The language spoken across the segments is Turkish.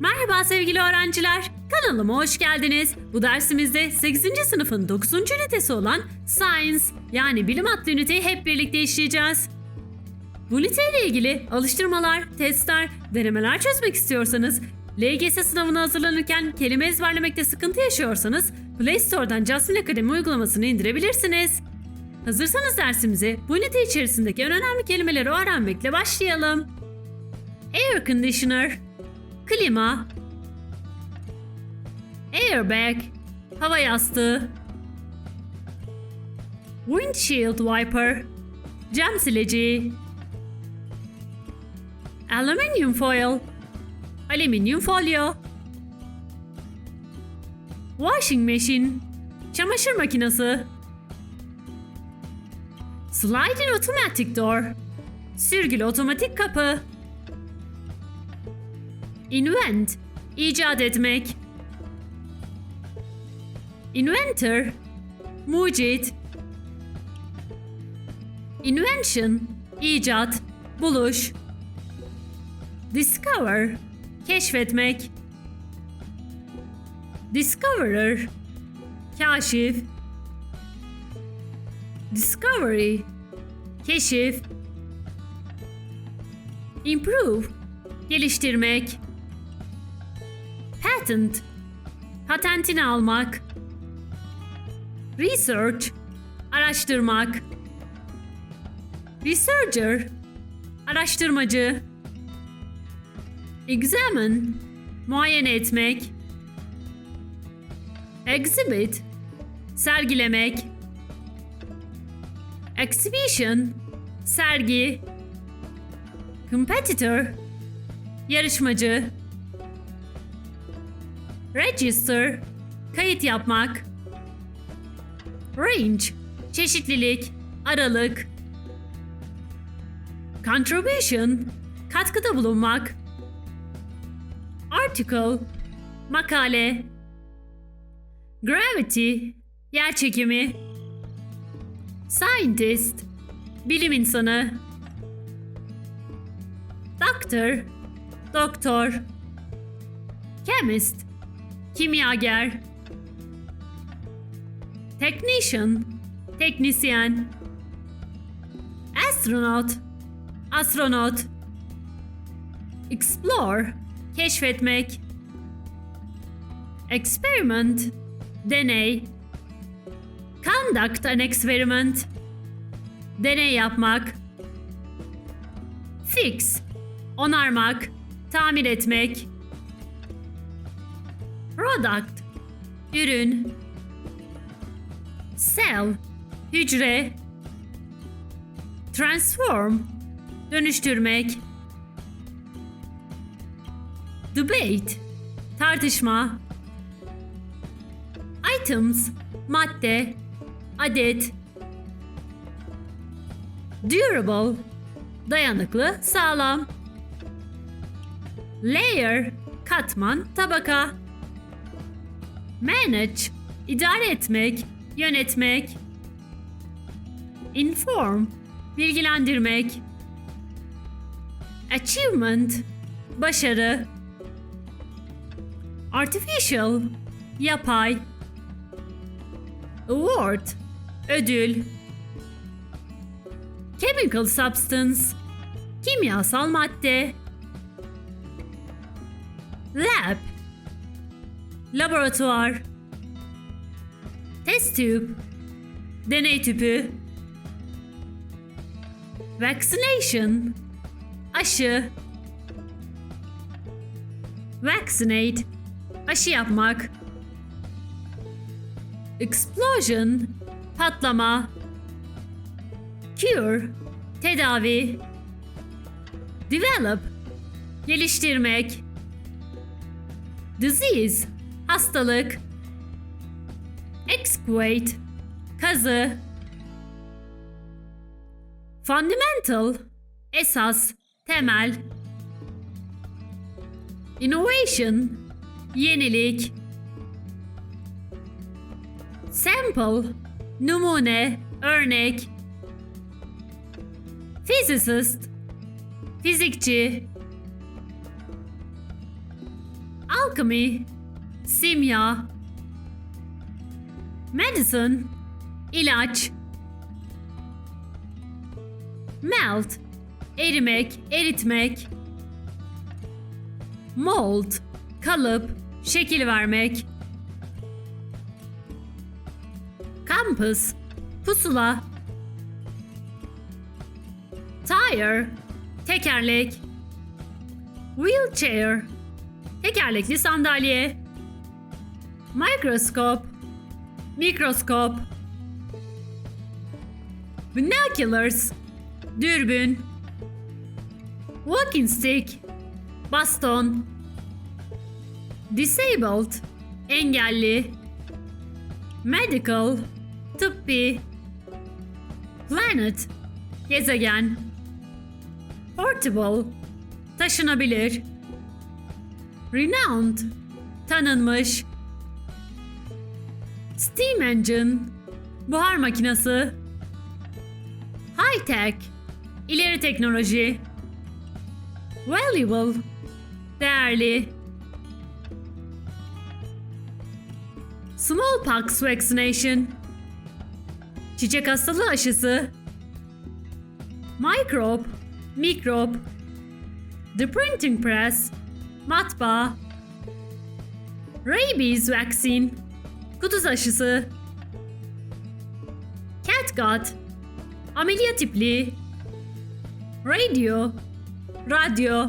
Merhaba sevgili öğrenciler. Kanalıma hoş geldiniz. Bu dersimizde 8. sınıfın 9. ünitesi olan Science yani bilim adlı üniteyi hep birlikte işleyeceğiz. Bu üniteyle ilgili alıştırmalar, testler, denemeler çözmek istiyorsanız, LGS sınavına hazırlanırken kelime ezberlemekte sıkıntı yaşıyorsanız Play Store'dan Jasmine Akademi uygulamasını indirebilirsiniz. Hazırsanız dersimize bu ünite içerisindeki en önemli kelimeleri öğrenmekle başlayalım. Air conditioner, klima, airbag, hava yastığı, windshield wiper, cam sileceği, aluminium foil, alüminyum folyo, washing machine, çamaşır makinesi, sliding automatic door, sürgülü otomatik kapı, invent, icat etmek, inventor, mucit, invention, icat, buluş, discover, keşfetmek, discoverer, kaşif, discovery, keşif, improve, geliştirmek, patent, patentini almak, research, araştırmak, researcher, araştırmacı, examine, muayene etmek, exhibit, sergilemek, exhibition, sergi, competitor, yarışmacı, register, kayıt yapmak, range, çeşitlilik, aralık, contribution, katkıda bulunmak, article, makale, gravity, yerçekimi, scientist, bilim insanı, doctor, doktor, chemist, kimyager, technician, teknisyen, astronaut, astronot, explore, keşfetmek, experiment, deney, conduct an experiment, deney yapmak, fix, onarmak, tamir etmek, product, ürün, cell, hücre, transform, dönüştürmek, debate, tartışma, items, madde, adet, durable, dayanıklı, sağlam, layer, katman, tabaka, manage, idare etmek, yönetmek, inform, bilgilendirmek, achievement, başarı, artificial, yapay, award, ödül, chemical substance, kimyasal madde, lab, laboratuvar, test tube, deney tüpü, vaccination, aşı, vaccinate, aşı yapmak, explosion, patlama, cure, tedavi, develop, geliştirmek, disease, hastalık, excavate, kazı, fundamental, esas, temel, innovation, yenilik, sample, numune, örnek, physicist, fizikçi, Alchemy, simya, medicine, ilaç, melt, erimek, eritmek, mold, kalıp, şekil vermek, campus, pusula, tire, tekerlek, wheelchair, tekerlekli sandalye, mikroskop, mikroskop, binoculars, dürbün, walking stick, baston, disabled, engelli, medical, tıbbi, planet, gezegen, portable, taşınabilir, renowned, tanınmış, steam engine, buhar makinesi, high tech, ileri teknoloji, valuable, değerli, smallpox vaccination, çiçek hastalığı aşısı, microbe, mikrop, the printing press, matbaa, rabies vaccine, kuduz aşısı, catgut, ameliyat ipliği, radio, radyo,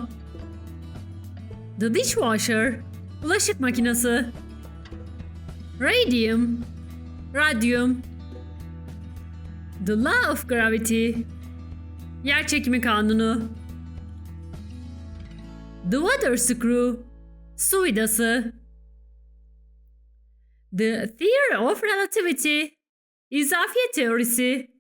the dishwasher, bulaşık makinesi, radium, radyum, the law of gravity, yer çekimi kanunu, the water screw, su vidası, the theory of relativity, izafiyet teorisi,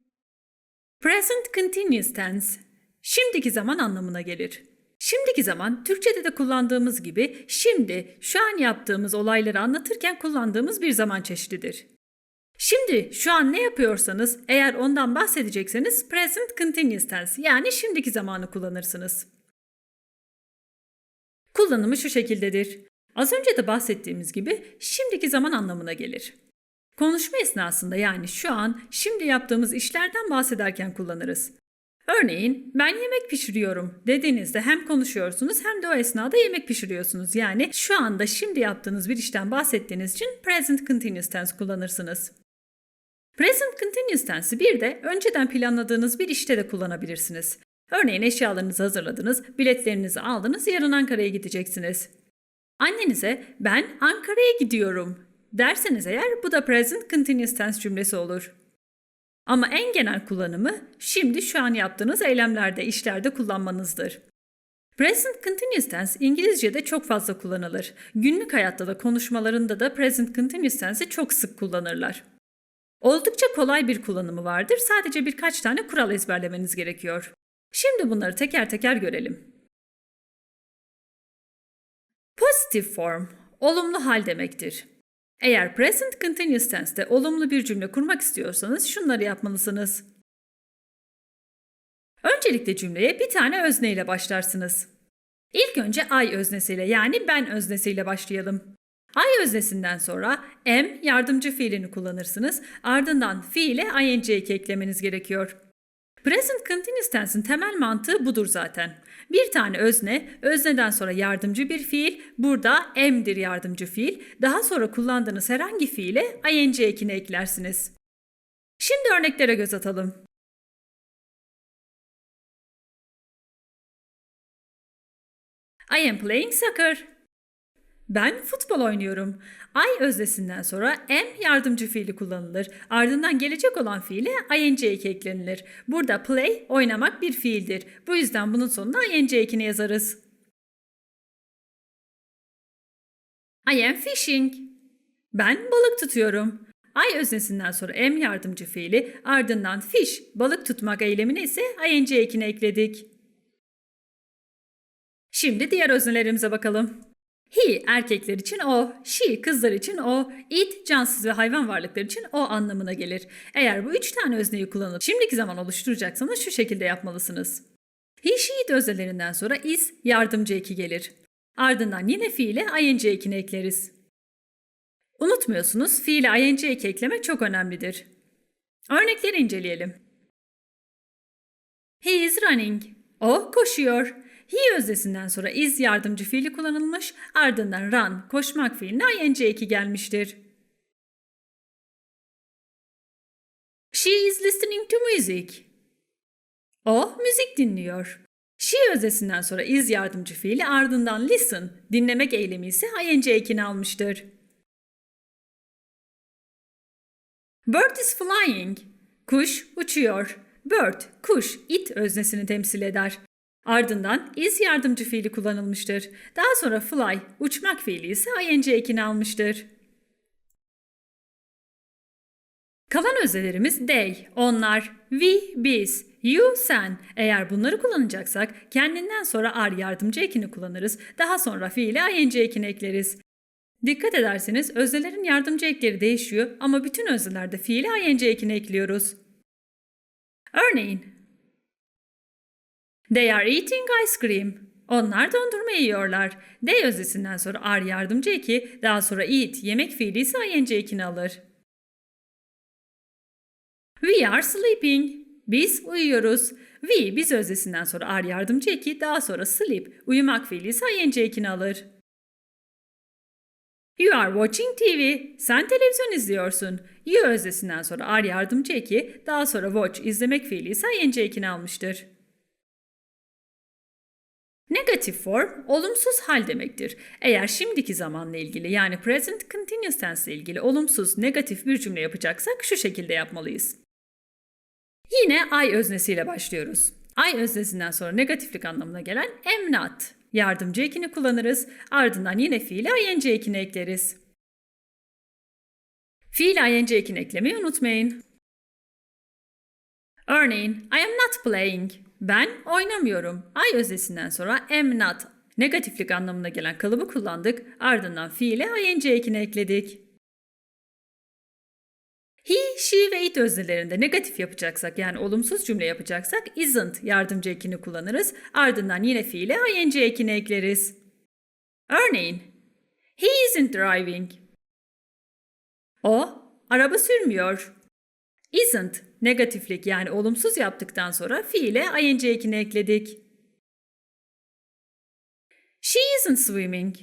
present continuous tense, şimdiki zaman anlamına gelir. Şimdiki zaman Türkçe'de de kullandığımız gibi şimdi, şu an yaptığımız olayları anlatırken kullandığımız bir zaman çeşididir. Şimdi şu an ne yapıyorsanız eğer ondan bahsedecekseniz present continuous tense yani şimdiki zamanı kullanırsınız. Kullanımı şu şekildedir. Az önce de bahsettiğimiz gibi şimdiki zaman anlamına gelir. Konuşma esnasında yani şu an şimdi yaptığımız işlerden bahsederken kullanırız. Örneğin ben yemek pişiriyorum dediğinizde hem konuşuyorsunuz hem de o esnada yemek pişiriyorsunuz. Yani şu anda şimdi yaptığınız bir işten bahsettiğiniz için present continuous tense kullanırsınız. Present continuous tense'i bir de önceden planladığınız bir işte de kullanabilirsiniz. Örneğin eşyalarınızı hazırladınız, biletlerinizi aldınız, yarın Ankara'ya gideceksiniz. Annenize ben Ankara'ya gidiyorum derseniz eğer bu da present continuous tense cümlesi olur. Ama en genel kullanımı şimdi şu an yaptığınız eylemlerde, işlerde kullanmanızdır. Present continuous tense İngilizce'de çok fazla kullanılır. Günlük hayatta da konuşmalarında da present continuous tense'i çok sık kullanırlar. Oldukça kolay bir kullanımı vardır. Sadece birkaç tane kural ezberlemeniz gerekiyor. Şimdi bunları teker teker görelim. Positive form, olumlu hal demektir. Eğer present continuous tense'te olumlu bir cümle kurmak istiyorsanız şunları yapmalısınız. Öncelikle cümleye bir tane özne ile başlarsınız. İlk önce I öznesiyle yani ben öznesiyle başlayalım. I öznesinden sonra am yardımcı fiilini kullanırsınız. Ardından fiile ing eki eklemeniz gerekiyor. Present continuous tense'in temel mantığı budur zaten. Bir tane özne, özneden sonra yardımcı bir fiil, burada am'dir yardımcı fiil, daha sonra kullandığınız herhangi fiile ing ekini eklersiniz. Şimdi örneklere göz atalım. I am playing soccer. Ben futbol oynuyorum. I öznesinden sonra am yardımcı fiili kullanılır. Ardından gelecek olan fiile ing eki eklenilir. Burada play oynamak bir fiildir. Bu yüzden bunun sonuna ing ekini yazarız. I am fishing. Ben balık tutuyorum. I öznesinden sonra am yardımcı fiili ardından fish balık tutmak eylemine ise ing ekini ekledik. Şimdi diğer öznelerimize bakalım. He erkekler için o, she kızlar için o, it cansız ve hayvan varlıklar için o anlamına gelir. Eğer bu üç tane özneyi kullanıp şimdiki zaman oluşturacaksanız şu şekilde yapmalısınız. He, she, it öznelerinden sonra is yardımcı eki gelir. Ardından yine fiile ing ekini ekleriz. Unutmuyorsunuz fiile ing eki ekleme çok önemlidir. Örnekleri inceleyelim. He is running. O koşuyor. He öznesinden sonra is yardımcı fiili kullanılmış, ardından run, koşmak fiiline ing eki gelmiştir. She is listening to music. O müzik dinliyor. She öznesinden sonra is yardımcı fiili ardından listen, dinlemek eylemi ise ing ekini almıştır. Bird is flying. Kuş uçuyor. Bird, kuş, it öznesini temsil eder. Ardından is yardımcı fiili kullanılmıştır. Daha sonra fly, uçmak fiili ise ing ekini almıştır. Kalan öznelerimiz they, onlar, we, biz, you, sen. Eğer bunları kullanacaksak kendinden sonra are yardımcı ekini kullanırız. Daha sonra fiile ing ekini ekleriz. Dikkat ederseniz öznelerin yardımcı ekleri değişiyor ama bütün öznelerde fiile ing ekini ekliyoruz. Örneğin They are eating ice cream. Onlar dondurma yiyorlar. They öznesinden sonra are yardımcı eki, daha sonra eat yemek fiili ise ing ekini alır. We are sleeping. Biz uyuyoruz. We biz öznesinden sonra are yardımcı eki, daha sonra sleep uyumak fiili ise ing ekini alır. You are watching TV. Sen televizyon izliyorsun. You öznesinden sonra are yardımcı eki, daha sonra watch izlemek fiili ise ing ekini almıştır. Negatif form olumsuz hal demektir. Eğer şimdiki zamanla ilgili yani present continuous tense ile ilgili olumsuz negatif bir cümle yapacaksak şu şekilde yapmalıyız. Yine I öznesiyle başlıyoruz. I öznesinden sonra negatiflik anlamına gelen am not yardımcı ekini kullanırız. Ardından yine fiile ing ekini ekleriz. Fiil ing ekini eklemeyi unutmayın. Örneğin I am not playing. Ben oynamıyorum. I öznesinden sonra am not negatiflik anlamına gelen kalıbı kullandık. Ardından fiile ing ekini ekledik. He, she ve it öznelerinde negatif yapacaksak yani olumsuz cümle yapacaksak isn't yardımcı ekini kullanırız. Ardından yine fiile ing ekini ekleriz. Örneğin He isn't driving. O araba sürmüyor. Isn't negatiflik yani olumsuz yaptıktan sonra fiile ing ekini ekledik. She isn't swimming.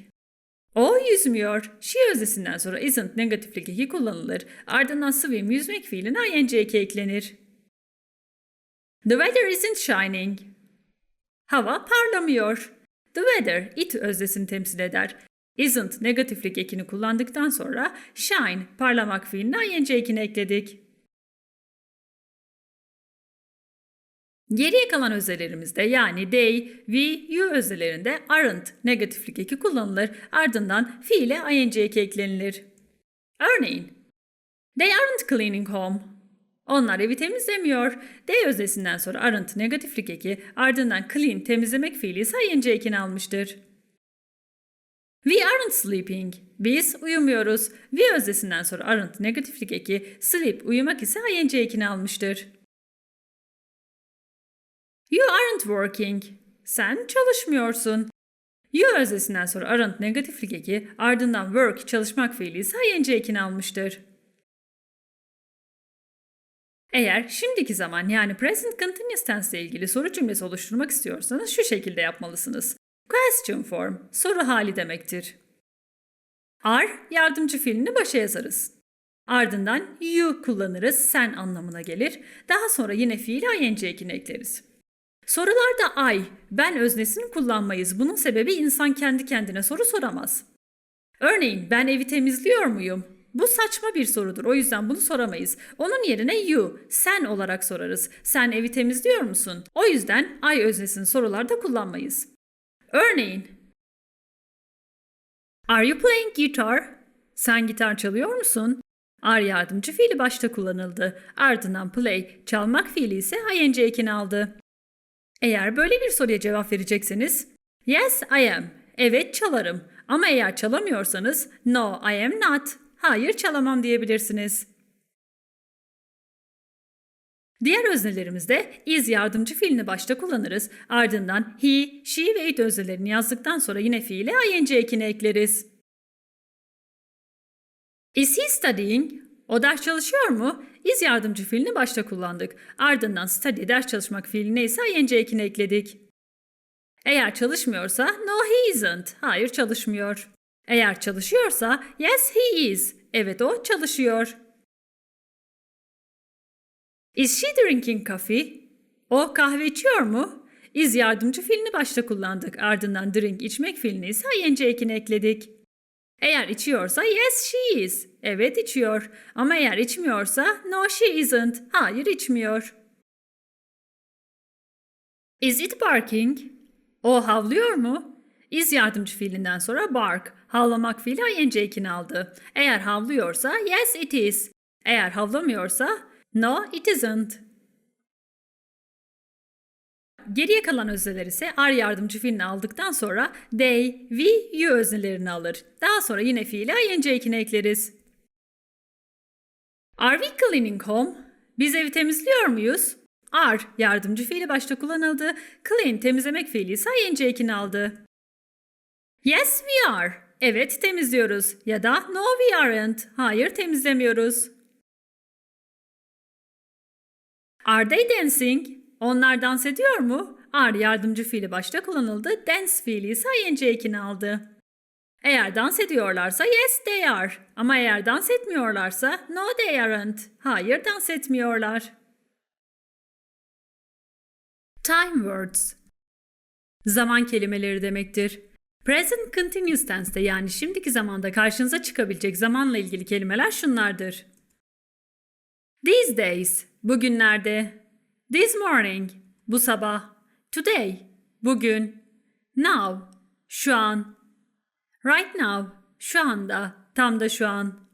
O yüzmüyor. She öznesinden sonra isn't negatiflik eki kullanılır. Ardından swim yüzmek fiiline ing eki eklenir. The weather isn't shining. Hava parlamıyor. The weather it öznesini temsil eder. Isn't negatiflik ekini kullandıktan sonra shine parlamak fiiline ing ekini ekledik. Geriye kalan öznelerimizde yani they, we, you öznelerinde aren't negatiflik eki kullanılır. Ardından fiile ing eki eklenilir. Örneğin They aren't cleaning home. Onlar evi temizlemiyor. They öznesinden sonra aren't negatiflik eki ardından clean temizlemek fiili ise ing ekini almıştır. We aren't sleeping. Biz uyumuyoruz. We öznesinden sonra aren't negatiflik eki sleep uyumak ise ing ekini almıştır. You aren't working. Sen çalışmıyorsun. You öznesinden sonra aren't negatiflik eki, ardından work çalışmak fiili ise ing ekini almıştır. Eğer şimdiki zaman yani present continuous tense ile ilgili soru cümlesi oluşturmak istiyorsanız şu şekilde yapmalısınız. Question form, soru hali demektir. Are yardımcı fiilini başa yazarız. Ardından you kullanırız, sen anlamına gelir. Daha sonra yine fiil ing ekini ekleriz. Sorularda I, ben öznesini kullanmayız. Bunun sebebi insan kendi kendine soru soramaz. Örneğin ben evi temizliyor muyum? Bu saçma bir sorudur. O yüzden bunu soramayız. Onun yerine you, sen olarak sorarız. Sen evi temizliyor musun? O yüzden I öznesini sorularda kullanmayız. Örneğin Are you playing guitar? Sen gitar çalıyor musun? Are yardımcı fiili başta kullanıldı. Ardından play, çalmak fiili ise ing ekini aldı. Eğer böyle bir soruya cevap verecekseniz Yes, I am. Evet, çalarım. Ama eğer çalamıyorsanız No, I am not. Hayır, çalamam diyebilirsiniz. Diğer öznelerimizde is yardımcı fiilini başta kullanırız. Ardından he, she ve it öznelerini yazdıktan sonra yine fiile ing ekini ekleriz. Is he studying? O ders çalışıyor mu? Is yardımcı fiilini başta kullandık. Ardından study ders çalışmak fiiline ise ing ekini ekledik. Eğer çalışmıyorsa no he isn't. Hayır çalışmıyor. Eğer çalışıyorsa yes he is. Evet o çalışıyor. Is she drinking coffee? O kahve içiyor mu? Is yardımcı fiilini başta kullandık. Ardından drink içmek fiilini ise ing ekini ekledik. Eğer içiyorsa yes she is. Evet içiyor. Ama eğer içmiyorsa no she isn't. Hayır içmiyor. Is it barking? O havlıyor mu? Is yardımcı fiilinden sonra bark. Havlamak fiili ing aldı. Eğer havlıyorsa yes it is. Eğer havlamıyorsa no it isn't. Geriye kalan özneler ise ar yardımcı fiilini aldıktan sonra they, we, you öznelerini alır. Daha sonra yine fiili ing ekini ekleriz. Are we cleaning home? Biz evi temizliyor muyuz? Are yardımcı fiili başta kullanıldı. Clean temizlemek fiili ise ing ekini aldı. Yes we are. Evet temizliyoruz. Ya da no we aren't. Hayır temizlemiyoruz. Are they dancing? Onlar dans ediyor mu? Are yardımcı fiili başta kullanıldı. Dance fiili ise ing ekini aldı. Eğer dans ediyorlarsa yes they are. Ama eğer dans etmiyorlarsa no they aren't. Hayır dans etmiyorlar. Time words. Zaman kelimeleri demektir. Present continuous tense'te yani şimdiki zamanda karşınıza çıkabilecek zamanla ilgili kelimeler şunlardır. These days, bugünlerde. This morning, bu sabah. Today, bugün. Now, şu an. Right now, şu anda, tam da şu an.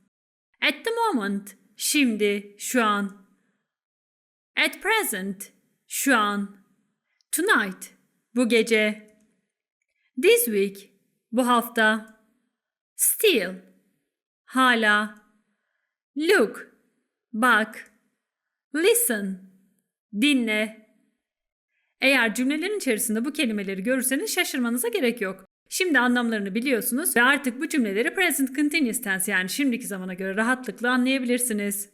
At the moment, şimdi, şu an. At present, şu an. Tonight, bu gece. This week, bu hafta. Still, hala. Look, bak. Listen, dinle. Eğer cümlelerin içerisinde bu kelimeleri görürseniz şaşırmanıza gerek yok. Şimdi anlamlarını biliyorsunuz ve artık bu cümleleri present continuous tense yani şimdiki zamana göre rahatlıkla anlayabilirsiniz.